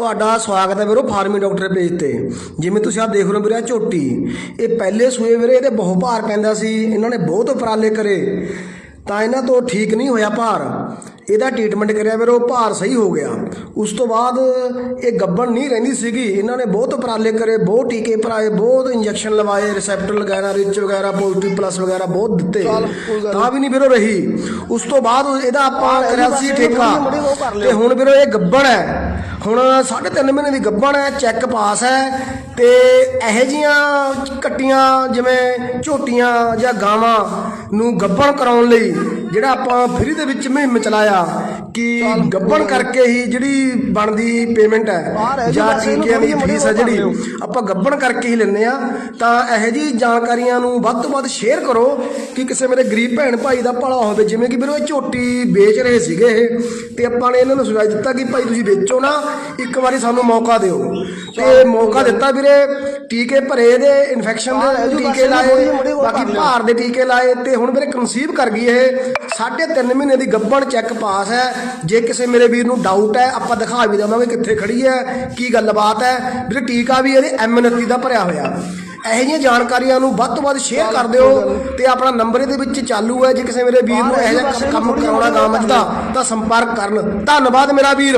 ਤੁਹਾਡਾ ਸਵਾਗਤ ਹੈ ਵੀਰੋ ਫਾਰਮਿੰਗ ਡਾਕਟਰ ਪੇਜ ਤੇ। ਜਿਵੇਂ ਤੁਸੀਂ ਆ ਦੇਖ ਰਹੇ ਹੋ ਵੀਰੇ ਝੋਟੀ। ਇਹ ਪਹਿਲੇ ਸੂਏ ਵੀਰੇ ਇਹਦੇ ਬਹੁਤ ਭਾਰ ਪੈਂਦਾ ਸੀ ਇਹਨਾਂ ਨੇ ਬਹੁਤ ਉਪਰਾਲੇ ਕਰੇ। ਤਾਂ ਇਹਨਾਂ ਤੋਂ ਠੀਕ ਨਹੀਂ ਹੋਇਆ ਭਾਰ। ਇਹਦਾ ਟ੍ਰੀਟਮੈਂਟ ਕਰਿਆ ਵੀਰੋ ਭਾਰ ਸਹੀ ਹੋ ਗਿਆ। ਉਸ ਤੋਂ ਬਾਅਦ ਇਹ ਗੱਬਣ ਨਹੀਂ ਰਹਿੰਦੀ ਸੀਗੀ। ਇਹਨਾਂ ਨੇ ਬਹੁਤ ਉਪਰਾਲੇ ਕਰੇ ਬਹੁਤ ਟੀਕੇ ਭਰਾਏ ਬਹੁਤ ਇੰਜੈਕਸ਼ਨ ਲਵਾਏ ਰਿਸੈਪਟਰ ਵਗੈਰਾ ਰਿਚ ਵਗੈਰਾ ਪੋਜ਼ਿਟਿਵ ਪਲੱਸ ਵਗੈਰਾ ਬਹੁਤ ਦਿੱਤੇ। ਤਾਂ ਵੀ ਨਹੀਂ ਵੀਰੋ ਰਹੀ। ਉਸ ਤੋਂ ਬਾਅਦ ਇਹਦਾ ਆਪਾਂ ਕਰਿਆ ਸੀ ਠੇਕਾ। ਤੇ ਹੁਣ ਵੀਰੋ ਇਹ ਗੱਬਣ ਹੈ। ਹੁਣ 3.5 ਮਹੀਨੇ ਦੀ ਗੱਬਣ ਹੈ ਚੈੱਕ ਪਾਸ ਹੈ ਤੇ ਇਹੋ ਜੀਆਂ ਕੱਟੀਆਂ ਜਿਵੇਂ ਝੋਟੀਆਂ ਜਾਂ ਗਾਵਾਂ ਨੂੰ ਗੱਬਣ ਕਰਾਉਣ ਲਈ ਜਿਹੜਾ ਆਪਾਂ ਫ੍ਰੀ ਦੇ ਵਿੱਚ ਮੁਹਿੰਮ ਚਲਾਇਆ ਕਿ ਗੱਬਣ ਕਰਕੇ ਹੀ ਜਿਹੜੀ ਬਣਦੀ ਪੇਮੈਂਟ ਹੈ ਜਾਂ ਟੀਕਿਆਂ ਦੀ ਫੀਸ ਹੈ ਜਿਹੜੀ ਆਪਾਂ ਗੱਬਣ ਕਰਕੇ ਹੀ ਲੈਂਦੇ ਆ ਤਾਂ ਇਹੋ ਜੀ ਜਾਣਕਾਰੀਆਂ ਨੂੰ ਵੱਧ ਤੋਂ ਵੱਧ ਸ਼ੇਅਰ ਕਰੋ ਕਿ ਕਿਸੇ ਮੇਰੇ ਗਰੀਬ ਭੈਣ ਭਾਈ ਦਾ ਭਲਾ ਹੋਵੇ। ਜਿਵੇਂ ਕਿ ਵੀਰੋ ਇਹ ਝੋਟੀ ਵੇਚ ਰਹੇ ਸੀਗੇ ਇਹ। ਤੇ ਆਪਾਂ ਨੇ ਇਹਨਾਂ ਨੂੰ ਸੁਝਾਅ ਦਿੱਤਾ ਕਿ ਭਾਈ ਤੁਸੀਂ ਵੇਚੋ ਨਾ ਇੱਕ ਵਾਰੀ ਸਾਨੂੰ ਮੌਕਾ ਦਿਓ। ਤੇ ਮੌਕਾ ਦਿੱਤਾ ਵੀਰੇ ਟੀਕੇ ਭਰੇ ਇਹਦੇ ਇਨਫੈਕਸ਼ਨ ਦੇ ਟੀਕੇ ਲਾਏ ਬਾਕੀ ਭਾਰ ਦੇ ਟੀਕੇ ਲਾਏ। ਤੇ ਹੁਣ ਵੀਰੇ ਕਨਸੀਵ ਕਰ ਗਈ ਇਹ। ਸਾਢੇ ਤਿੰਨ ਮਹੀਨੇ ਦੀ ਗੱਭਣ ਚੈੱਕ ਪਾਸ ਹੈ। ਜੇ ਕਿਸੇ ਮੇਰੇ ਵੀਰ ਨੂੰ ਡਾਊਟ ਹੈ, ਆਪਾਂ ਦਿਖਾ ਵੀ ਦੇਵਾਂਗੇ ਕਿੱਥੇ ਖੜੀ ਹੈ, ਕੀ ਗੱਲਬਾਤ ਹੈ। ਵੀਰੇ ਟੀਕਾ ਵੀ ਇਹਦੇ M29 ਦਾ ਭਰਿਆ ਹੋਇਆ। ਇਹੋ ਜਿਹੀਆਂ ਜਾਣਕਾਰੀਆਂ ਨੂੰ ਵੱਧ ਤੋਂ ਵੱਧ ਸ਼ੇਅਰ ਕਰ ਦਿਓ ਤੇ ਆਪਣਾ ਨੰਬਰ ਇਹਦੇ ਵਿੱਚ ਚਾਲੂ ਹੈ। ਜੇ ਕਿਸੇ ਮੇਰੇ ਵੀਰ ਨੂੰ ਇਹੋ ਜਿਹਾ ਕੰਮ- ਕਰਾਉਣਾ ਗਾਂ ਮੱਝ ਦਾ ਤਾਂ ਸੰਪਰਕ ਕਰਨ। ਧੰਨਵਾਦ ਮੇਰਾ ਵੀਰ।